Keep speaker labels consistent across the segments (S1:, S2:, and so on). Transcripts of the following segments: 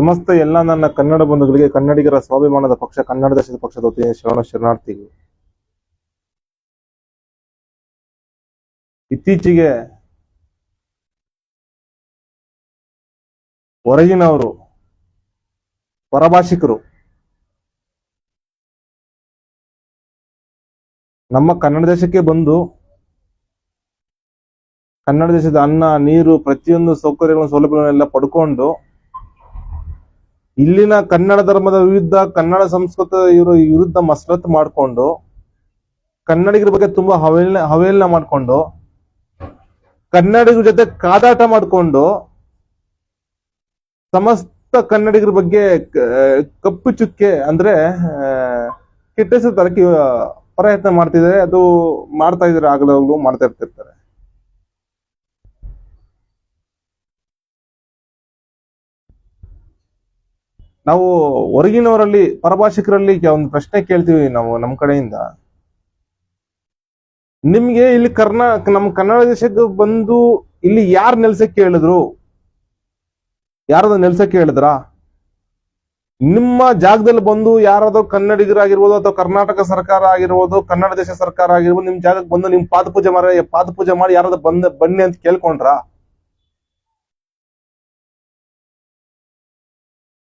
S1: ಸಮಸ್ತ ಎಲ್ಲ ನನ್ನ ಕನ್ನಡ ಬಂಧುಗಳಿಗೆ, ಕನ್ನಡಿಗರ ಸ್ವಾಭಿಮಾನದ ಪಕ್ಷ, ಕನ್ನಡ ದೇಶದ ಪಕ್ಷದ ವತಿಯಿಂದ ಶರಣ ಶರಣಾರ್ಥಿಗಳು ಇತ್ತೀಚೆಗೆ ಹೊರಗಿನವರು, ಪರಭಾಷಿಕರು, ನಮ್ಮ ಕನ್ನಡ ದೇಶಕ್ಕೆ ಬಂದು, ಕನ್ನಡ ದೇಶದ ಅನ್ನ, ನೀರು, ಪ್ರತಿಯೊಂದು ಸೌಕರ್ಯಗಳನ್ನು, ಸೌಲಭ್ಯಗಳನ್ನೆಲ್ಲ ಪಡ್ಕೊಂಡು ಇಲ್ಲಿನ ಕನ್ನಡ ಧರ್ಮದ ವಿರುದ್ಧ, ಕನ್ನಡ ಸಂಸ್ಕೃತ ವಿರುದ್ಧ ಮಸರತ್ ಮಾಡಿಕೊಂಡು, ಕನ್ನಡಿಗರ ಬಗ್ಗೆ ತುಂಬಾ ಹವೇಲ್ನ ಹವೇಲ್ನ ಮಾಡಿಕೊಂಡು, ಕನ್ನಡಿಗರ ಜೊತೆ ಕಾದಾಟ ಮಾಡಿಕೊಂಡು, ಸಮಸ್ತ ಕನ್ನಡಿಗರ ಬಗ್ಗೆ ಕಪ್ಪು ಚುಕ್ಕೆ ಅಂದ್ರೆ ಕೆಟ್ಟ ಪ್ರಯತ್ನ ಮಾಡ್ತಿದ್ದಾರೆ. ಅದು ಮಾಡ್ತಾ ಇದಾರೆ ಆಗಲೂ ಮಾಡ್ತಾ ಇರ್ತಿರ್ತಾರೆ. ನಾವು ಹೊರಗಿನವರಲ್ಲಿ, ಪರಭಾಷಿಕರಲ್ಲಿ ಒಂದು ಪ್ರಶ್ನೆ ಕೇಳ್ತೀವಿ ನಾವು ನಮ್ಮ ಕಡೆಯಿಂದ. ನಿಮ್ಗೆ ಇಲ್ಲಿ ಕರ್ನಾ, ನಮ್ಮ ಕನ್ನಡ ದೇಶಕ್ಕೆ ಬಂದು ಇಲ್ಲಿ ಯಾರು ನೆಲ್ಸಕ್ಕೆ ಹೇಳಿದ್ರು? ಯಾರದ ನೆಲ್ಸಕ್ಕೆ ಹೇಳಿದ್ರ? ನಿಮ್ಮ ಜಾಗದಲ್ಲಿ ಬಂದು ಯಾರಾದ್ರೂ ಕನ್ನಡಿಗರಾಗಿರ್ಬೋದು ಅಥವಾ ಕರ್ನಾಟಕ ಸರ್ಕಾರ ಆಗಿರ್ಬೋದು, ಕನ್ನಡ ದೇಶ ಸರ್ಕಾರ ಆಗಿರ್ಬೋದು ನಿಮ್ ಜಾಗಕ್ಕೆ ಬಂದು ನಿಮ್ ಪಾದ ಪೂಜೆ ಮಾಡಿ ಪಾದ ಪೂಜೆ ಮಾಡಿ ಯಾರಾದ್ರೂ ಬಂದ, ಬನ್ನಿ ಅಂತ ಕೇಳ್ಕೊಂಡ್ರ?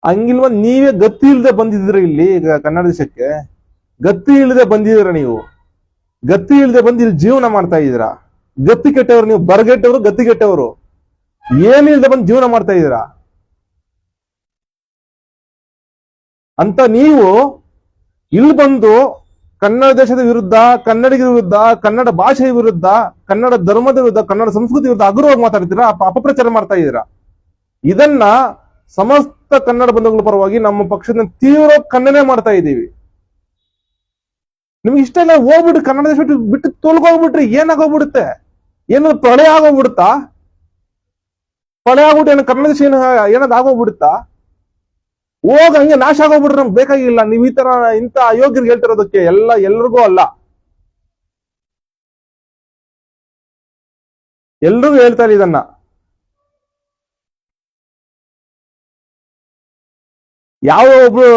S1: ಹಂಗಿಲ್ವ, ನೀವೇ ಗತಿ ಇಲ್ಲದೆ ಬಂದಿದ್ರ ಇಲ್ಲಿ ಈಗ ಕನ್ನಡ ದೇಶಕ್ಕೆ? ಗತಿ ಇಲ್ಲದೆ ಬಂದಿದ್ರ ನೀವು? ಗತಿ ಇಲ್ಲದೆ ಬಂದು ಇಲ್ಲಿ ಜೀವನ ಮಾಡ್ತಾ ಇದೀರ ಗತಿ ಕೆಟ್ಟವರು ನೀವು, ಬರಗೆಟ್ಟವರು ಗತಿ ಕೆಟ್ಟವರು. ಏನಿಲ್ಲದೆ ಬಂದು ಜೀವನ ಮಾಡ್ತಾ ಇದೀರ ಅಂತ ನೀವು ಇಲ್ಲಿ ಬಂದು ಕನ್ನಡ ದೇಶದ ವಿರುದ್ಧ, ಕನ್ನಡಿಗರ ವಿರುದ್ಧ, ಕನ್ನಡ ಭಾಷೆಯ ವಿರುದ್ಧ, ಕನ್ನಡ ಧರ್ಮದ ವಿರುದ್ಧ, ಕನ್ನಡ ಸಂಸ್ಕೃತಿ ವಿರುದ್ಧ ಅಗ್ರವಾಗಿ ಮಾತಾಡ್ತೀರಾ ಅಪ- ಅಪಪ್ರಚಾರ ಮಾಡ್ತಾ ಇದೀರ ಇದನ್ನ ಸಮಸ್ತ ಕನ್ನಡ ಬಂಧುಗಳ ಪರವಾಗಿ ನಮ್ಮ ಪಕ್ಷದ ತೀವ್ರ ಖಂಡನೆ ಮಾಡ್ತಾ ಇದ್ದೀವಿ. ನಿಮ್ಗೆ ಇಷ್ಟ ಇಲ್ಲ ಹೋಗ್ಬಿಟ್ಟು ಕನ್ನಡ ದೇಶ ಬಿಟ್ಟು ಬಿಟ್ಟು ತೊಳ್ಗೋಗ್ಬಿಟ್ರಿ ಏನಾಗೋಗ್ಬಿಡುತ್ತೆ? ಏನಾದ್ರು ಪ್ರಳಯ ಆಗೋಗ್ಬಿಡುತ್ತಾ? ಪ್ರಳಯ ಆಗ್ಬಿಟ್ಟು ಏನು ಕನ್ನಡ ದೇಶ ಏನು ಏನಾದ್ರು ಆಗೋಗ್ಬಿಡುತ್ತಾ? ಹೋಗ ಹಂಗೆ ನಾಶ ಆಗೋಗ್ಬಿಟ್ರೆ ನಮ್ಗೆ ಬೇಕಾಗಿಲ್ಲ. ನೀವು ಈ ತರ ಇಂಥ ಅಯೋಗ್ಯರಿಗೆ ಹೇಳ್ತಿರೋದಕ್ಕೆ ಎಲ್ಲ ಎಲ್ರಿಗೂ ಅಲ್ಲ. ಎಲ್ರಿಗೂ ಹೇಳ್ತಾರೆ ಇದನ್ನ. ಯಾವ ಒಬ್ರು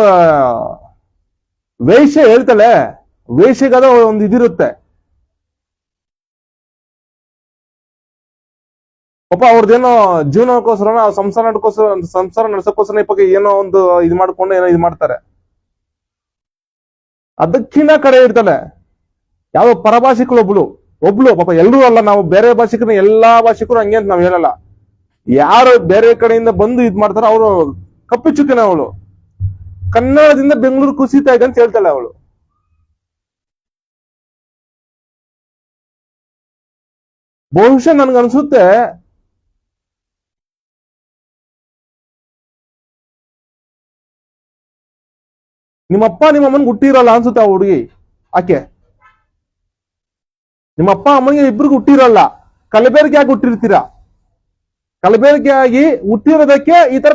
S1: ವೇಷ್ಯ ಹೇಳ್ತಾಳೆ ವೇಷ್ಯಗಾದ ಒಂದು ಇದಿರುತ್ತೆ. ಪಾಪ ಅವ್ರದ್ದೇನೋ ಜೀವನಕ್ಕೋಸ್ಕರ ಸಂಸಾರ ನಡ್ಕೋಸ್ಕರ ಸಂಸಾರ ನಡ್ಸಕ್ಕೋಸ್ಕರ ಇವಾಗ ಏನೋ ಒಂದು ಇದು ಮಾಡ್ಕೊಂಡು ಏನೋ ಇದು ಮಾಡ್ತಾರೆ. ಅದಕ್ಕಿನ್ನ ಕಡೆ ಇರ್ತಾಳೆ ಯಾವ ಪರಭಾಷಿಕಳು ಒಬ್ಳು ಒಬ್ಳು, ಪಾಪ ಎಲ್ಲರೂ ಅಲ್ಲ, ನಾವು ಬೇರೆ ಭಾಷಿಕರು, ಎಲ್ಲಾ ಭಾಷಿಕರು ಹಂಗೆ ಅಂತ ನಾವ್ ಹೇಳಲ್ಲ. ಯಾರು ಬೇರೆ ಕಡೆಯಿಂದ ಬಂದು ಇದ್ ಮಾಡ್ತಾರೋ, ಅವರು ಕಪ್ಪು ಚುಕ್ಕಿನ ಅವಳು. ಕನ್ನಡದಿಂದ ಬೆಂಗಳೂರು ಕುಸಿತಾ ಇದೆ ಅಂತ ಹೇಳ್ತಾಳೆ ಅವಳು. ಬಹುಶಃ ನನ್ಗನ್ಸುತ್ತೆ ನಿಮ್ಮಪ್ಪ ನಿಮ್ಮಮ್ಮನ್ ಹುಟ್ಟಿರಲ್ಲ ಅನ್ಸುತ್ತೆ ಆ ಹುಡುಗಿ. ಆಕೆ. ನಿಮ್ಮಪ್ಪ ಅಮ್ಮನಿಗೆ ಇಬ್ರಿಗೂ ಹುಟ್ಟಿರಲ್ಲ. ಕಲಬೆರಕೆ ಯಾಕೆ ಹುಟ್ಟಿರ್ತೀರಾ? ಕಲಬೆರಕೆ ಆಗಿ ಹುಟ್ಟಿರೋದಕ್ಕೆ ಈ ತರ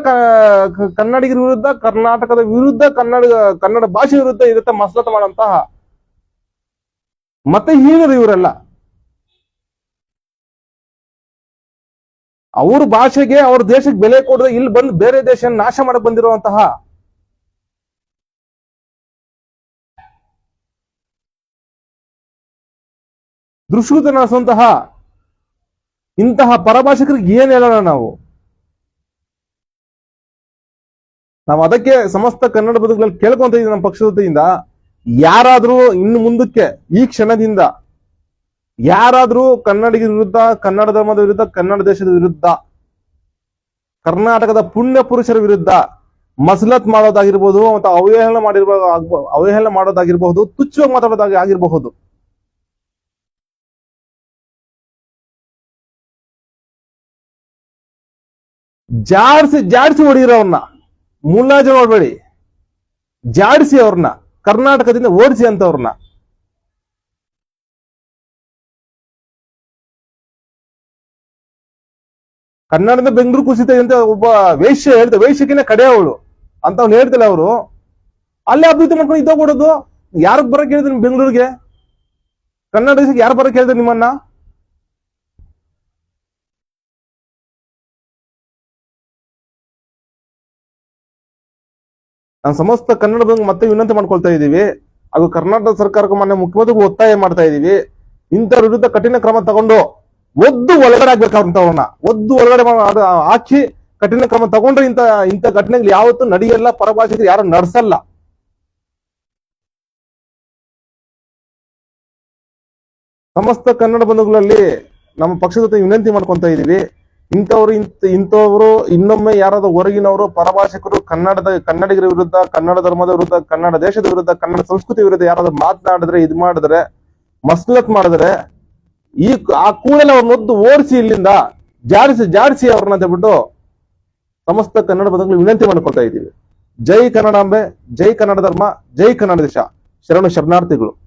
S1: ಕನ್ನಡಿಗರ ವಿರುದ್ಧ, ಕರ್ನಾಟಕದ ವಿರುದ್ಧ, ಕನ್ನಡ ಕನ್ನಡ ಭಾಷೆ ವಿರುದ್ಧ ಇರುತ್ತೆ ಮಸಲತ ಮಾಡಂತಹ ಮತ್ತೆ ಹೀನರು ಇವರೆಲ್ಲ. ಅವ್ರ ಭಾಷೆಗೆ, ಅವ್ರ ದೇಶಕ್ಕೆ ಬೆಲೆ ಕೊಡದೆ ಇಲ್ಲಿ ಬಂದು ಬೇರೆ ದೇಶ ನಾಶ ಮಾಡಕ್ ಬಂದಿರುವಂತಹ ದುಷ್ಕೃತ ನಡೆಸುವಂತಹ ಇಂತಹ ಪರಭಾಷಕರಿಗೆ ಏನ್ ಹೇಳೋಣ ನಾವು? ನಾವು ಅದಕ್ಕೆ ಸಮಸ್ತ ಕನ್ನಡ ಬದುಕಲ್ಲಿ ಕೇಳ್ಕೊಂತ ಇದ್ದೀವಿ ನಮ್ಮ ಪಕ್ಷದ ವತಿಯಿಂದ ಯಾರಾದ್ರೂ ಇನ್ನು ಮುಂದಕ್ಕೆ ಈ ಕ್ಷಣದಿಂದ ಯಾರಾದ್ರೂ ಕನ್ನಡಿಗರ ವಿರುದ್ಧ, ಕನ್ನಡ ಧರ್ಮದ ವಿರುದ್ಧ, ಕನ್ನಡ ದೇಶದ ವಿರುದ್ಧ, ಕರ್ನಾಟಕದ ಪುಣ್ಯ ಪುರುಷರ ವಿರುದ್ಧ ಮಸಲತ್ ಮಾಡೋದಾಗಿರ್ಬೋದು, ಮತ್ತು ಅವಹೇಳನ ಮಾಡಿರ್ಬೋದು ಅವಹೇಳನ ಮಾಡೋದಾಗಿರ್ಬಹುದು ತುಚ್ಛವಾಗಿ ಮಾತಾಡೋದಾಗಿ ಆಗಿರಬಹುದು ಜಾಡ್ಸಿ ಜಾಡ್ಸಿ ಹೊಡೀರ ಅವ್ರನ್ನ ನೋಡ್ಬೇಡಿ. ಜಾಡಿಸಿ ಅವ್ರನ್ನ. ಕರ್ನಾಟಕದಿಂದ ಓಡಿಸಿ ಅಂತವ್ರನ್ನ. ಕನ್ನಡದ ಬೆಂಗಳೂರು ಕುಸಿತ ಅಂತ ಒಬ್ಬ ವೇಶ್ಯ ಹೇಳ್ತಾರೆ ವೇಶ್ಯಕಿನ ಕಡೆ ಅವಳು. ಅಂತ ಅವ್ನು ಹೇಳ್ತಿಲ್ಲ ಅವರು. ಅಲ್ಲೇ ಅಭಿವೃದ್ಧಿ ಮಾಡ್ಕೊಂಡು ಇದ್ದೋಗ್ಬಿಡೋದು ಯಾರಿಗೆ ಬರಕ್ ಹೇಳಿದ್ರು ಬೆಂಗಳೂರಿಗೆ? ಕನ್ನಡ ದೇಶಕ್ಕೆ ಯಾರು ಬರಕ್ ಹೇಳಿದ್ರು ನಿಮ್ಮನ್ನ? ನಾನು ಸಮಸ್ತ ಕನ್ನಡ ಬಂಧು ಮತ್ತೆ ವಿನಂತಿ ಮಾಡ್ಕೊಳ್ತಾ ಇದ್ದೀವಿ ಹಾಗೂ ಕರ್ನಾಟಕ ಸರ್ಕಾರಕ್ಕೆ ಮಾನ್ಯ ಮುಖ್ಯಮಂತ್ರಿಗೂ ಒತ್ತಾಯ ಮಾಡ್ತಾ ಇದ್ದೀವಿ ಇಂಥವ್ರ ವಿರುದ್ಧ ಕಠಿಣ ಕ್ರಮ ತಗೊಂಡು ಒದ್ದು ಒಳಗಡೆ ಆಗ್ಬೇಕಾದಂಥವ್ರನ್ನ ಒದ್ದು ಒಳಗಡೆ ಹಾಕಿ ಕಠಿಣ ಕ್ರಮ ತಗೊಂಡ್ರೆ ಇಂತ ಇಂಥ ಘಟನೆಗಳು ಯಾವತ್ತೂ ನಡೆಯಲ್ಲ ಪರಭಾಷೆಗೆ ಯಾರು ನಡೆಸಲ್ಲ. ಸಮಸ್ತ ಕನ್ನಡ ಬಂಧುಗಳಲ್ಲಿ ನಮ್ಮ ಪಕ್ಷದ ಜೊತೆ ವಿನಂತಿ ಮಾಡ್ಕೊಂತ ಇದೀವಿ. ಇಂಥವ್ರು ಇಂಥ, ಇಂಥವ್ರು ಇನ್ನೊಮ್ಮೆ ಯಾರಾದ್ರೂ ಹೊರಗಿನವರು, ಪರಭಾಷಕರು, ಕನ್ನಡದ, ಕನ್ನಡಿಗರ ವಿರುದ್ಧ, ಕನ್ನಡ ಧರ್ಮದ ವಿರುದ್ಧ, ಕನ್ನಡ ದೇಶದ ವಿರುದ್ಧ, ಕನ್ನಡ ಸಂಸ್ಕೃತಿ ವಿರುದ್ಧ ಯಾರಾದ್ರೂ ಮಾತನಾಡಿದ್ರೆ, ಇದು ಮಾಡಿದ್ರೆ ಮಸ್ಲತ್ ಮಾಡಿದ್ರೆ, ಈ ಆ ಕೂಡಲೇ ಅವ್ರನ್ನ ಒದ್ದು ಓಡಿಸಿ ಇಲ್ಲಿಂದ ಜಾರಿಸಿ ಜಾರಿಸಿ ಅವ್ರನ್ನ ಅಂತ ಸಮಸ್ತ ಕನ್ನಡ ಪದಗಳು ವಿನಂತಿ ಮಾಡ್ಕೊಳ್ತಾ ಇದ್ದೀವಿ. ಜೈ ಕನ್ನಡಾಂಬೆ ಜೈ ಕನ್ನಡ ಧರ್ಮ, ಜೈ ಕನ್ನಡ ದೇಶ. ಶರಣು ಶರಣಾರ್ಥಿಗಳು.